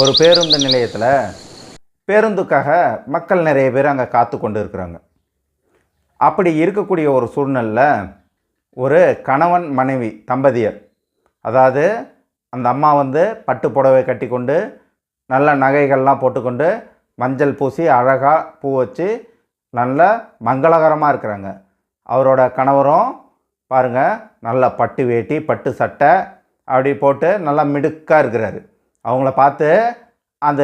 ஒரு பேருந்து நிலையத்தில் பேருந்துக்காக மக்கள் நிறைய பேர் அங்கே காத்து கொண்டு இருக்கிறாங்க அப்படி இருக்கக்கூடிய ஒரு சூழ்நிலையில் ஒரு கணவன் மனைவி தம்பதியர் அதாவது அந்த அம்மா வந்து பட்டு புடவை கட்டி கொண்டு நல்ல நகைகள்லாம் போட்டுக்கொண்டு மஞ்சள் பூசி அழகாக பூ வச்சு நல்ல மங்களகரமாக இருக்கிறாங்க. அவரோட கணவரும் பாருங்கள் நல்ல பட்டு வேட்டி பட்டு சட்டை அப்படி போட்டு நல்லா மிடுக்காக இருக்கிறாரு. அவங்கள பார்த்து அந்த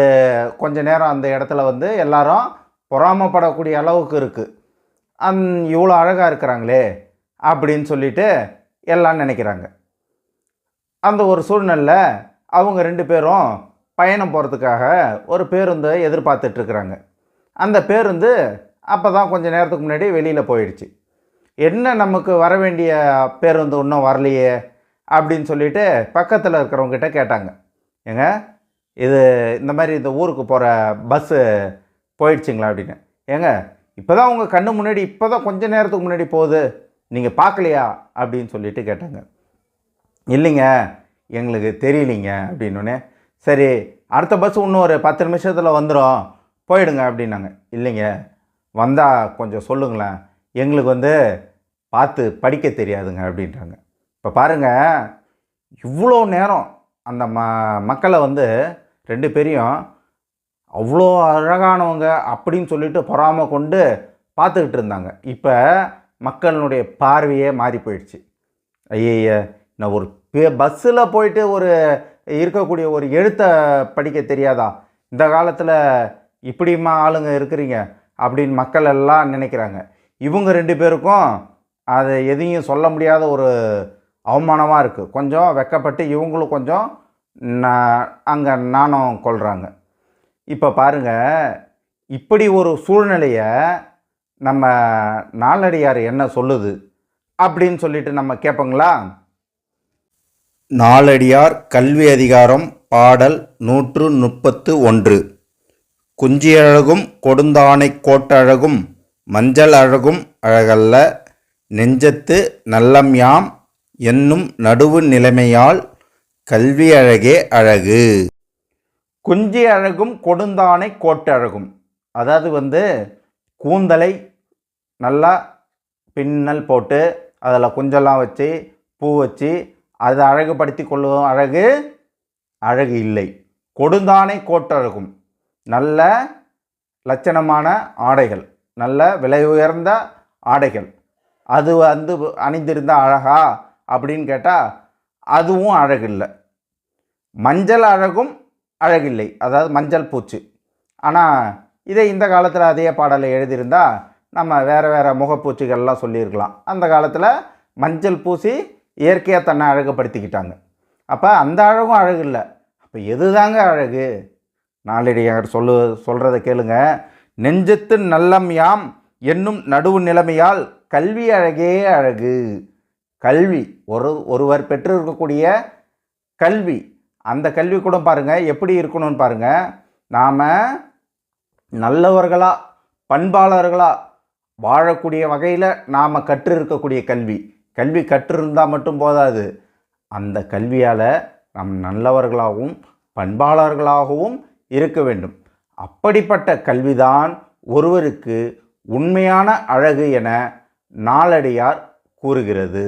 கொஞ்ச நேரம் அந்த இடத்துல வந்து எல்லாரும் பொறாமப்படக்கூடிய அளவுக்கு இருக்குது அந் இவ்வளோ அழகாக இருக்கிறாங்களே அப்படின்னு சொல்லிட்டு எல்லாம் நினைக்கிறாங்க. அந்த ஒரு சூழ்நிலையில் அவங்க ரெண்டு பேரும் பயணம் போகிறதுக்காக ஒரு பேருந்தை எதிர்பார்த்துட்ருக்குறாங்க அந்த பேருந்து அப்போ தான் கொஞ்சம் நேரத்துக்கு முன்னாடி வெளியில் போயிடுச்சு. என்ன நமக்கு வர வேண்டிய பேருந்து இன்னும் வரலையே அப்படின்னு சொல்லிட்டு பக்கத்தில் இருக்கிறவங்ககிட்ட கேட்டாங்க. ஏங்க இது இந்த மாதிரி இந்த ஊருக்கு போகிற பஸ்ஸு போயிடுச்சுங்களா அப்படின்னு. ஏங்க இப்போ தான் உங்கள் கண்ணு முன்னாடி இப்போ தான் கொஞ்சம் நேரத்துக்கு முன்னாடி போகுது. நீங்கள் பார்க்கலையா அப்படின்னு சொல்லிட்டு கேட்டாங்க. இல்லைங்க எங்களுக்கு தெரியலிங்க அப்படின்னோடனே சரி அடுத்த பஸ் இன்னும் ஒரு பத்து நிமிஷத்தில் வந்துடும் போயிடுங்க அப்படின்னாங்க. இல்லைங்க வந்தால் கொஞ்சம் சொல்லுங்களேன். எங்களுக்கு வந்து பார்த்து படிக்க தெரியாதுங்க அப்படின்றாங்க. இப்போ பாருங்கள் இவ்வளோ நேரம் அந்த ம மக்களை வந்து ரெண்டு பேரையும் அவ்வளோ அழகானவங்க அப்படின்னு சொல்லிட்டு பொறாமல் கொண்டு பார்த்துக்கிட்டு இருந்தாங்க. இப்போ மக்களுடைய பார்வையே மாறி போயிடுச்சு. ஐயய்ய நான் ஒரு பே பஸ்ஸில் போயிட்டு ஒரு இருக்கக்கூடிய ஒரு எழுத்தை படிக்க தெரியாதா? இந்த காலத்தில் இப்படிமா ஆளுங்க இருக்கிறீங்க அப்படின்னு மக்கள் எல்லாம் நினைக்கிறாங்க. இவங்க ரெண்டு பேருக்கும் அதை எதையும் சொல்ல முடியாத ஒரு அவமானமாக இருக்குது கொஞ்சம் வெக்கப்பட்டு இவங்களும் கொஞ்சம் நான் அங்கே நாணம் கொள்கிறாங்க இப்போ பாருங்கள் இப்படி ஒரு சூழ்நிலையை நம்ம நாளடியார் என்ன சொல்லுது அப்படின்னு சொல்லிட்டு நம்ம கேட்போங்களா நாளடியார் கல்வி அதிகாரம் பாடல் நூற்று முப்பத்து ஒன்று. குஞ்சியழகும் கொடுந்தானை கோட்டழகும் மஞ்சள் அழகும் அழகல்ல. நெஞ்சத்து நல்லம் யாம் என்னும் நடுவு நிலைமையால் கல்வி அழகே. அழகு குஞ்சி அழகும் கொடுந்தானை கோட்டு அழகும். அதாவது வந்து கூந்தலை நல்லா பின்னல் போட்டு அதில் குஞ்செல்லாம் வச்சு பூ வச்சு அதை அழகுபடுத்தி கொள்ளும் அழகு அழகு இல்லை. கொடுந்தானை கோட்டழகும் நல்ல லட்சணமான ஆடைகள். நல்ல விலை உயர்ந்த ஆடைகள். அது வந்து அணிந்திருந்த அழகா? அப்படின்னு கேட்டால் அதுவும் அழகில்லை. மஞ்சள் அழகும் அழகில்லை. அதாவது மஞ்சள் பூச்சு. ஆனால் இதே இந்த காலத்தில் அதே பாடலை எழுதியிருந்தால் நம்ம வேறு வேறு முகப்பூச்சிகள்லாம் சொல்லியிருக்கலாம். அந்த காலத்தில் மஞ்சள் பூசி இயற்கையாக தன்னை அழகுப்படுத்திக்கிட்டாங்க அப்போ அந்த அழகும் அழகு இல்லை அப்போ எதுதாங்க அழகு? நாளடியார் சொல்லு சொல்கிறத கேளுங்க. நெஞ்சத்து நல்லம் யாம் என்னும் நடுவு நிலைமையால் கல்வி அழகே அழகு. கல்வி ஒரு ஒருவர் பெற்றிருக்கக்கூடிய கல்வி அந்த கல்வி கூட பாருங்கள் எப்படி இருக்கணும்னு பாருங்கள் நாம் நல்லவர்களாக பண்பாளர்களாக வாழக்கூடிய வகையில் நாம் கற்று இருக்கக்கூடிய கல்வி. கல்வி கற்றிருந்தால் மட்டும் போதாது. அந்த கல்வியால் நம் நல்லவர்களாகவும் பண்பாளர்களாகவும் இருக்க வேண்டும். அப்படிப்பட்ட கல்விதான் ஒருவருக்கு உண்மையான அழகு என நாளடியார் கூறுகிறது.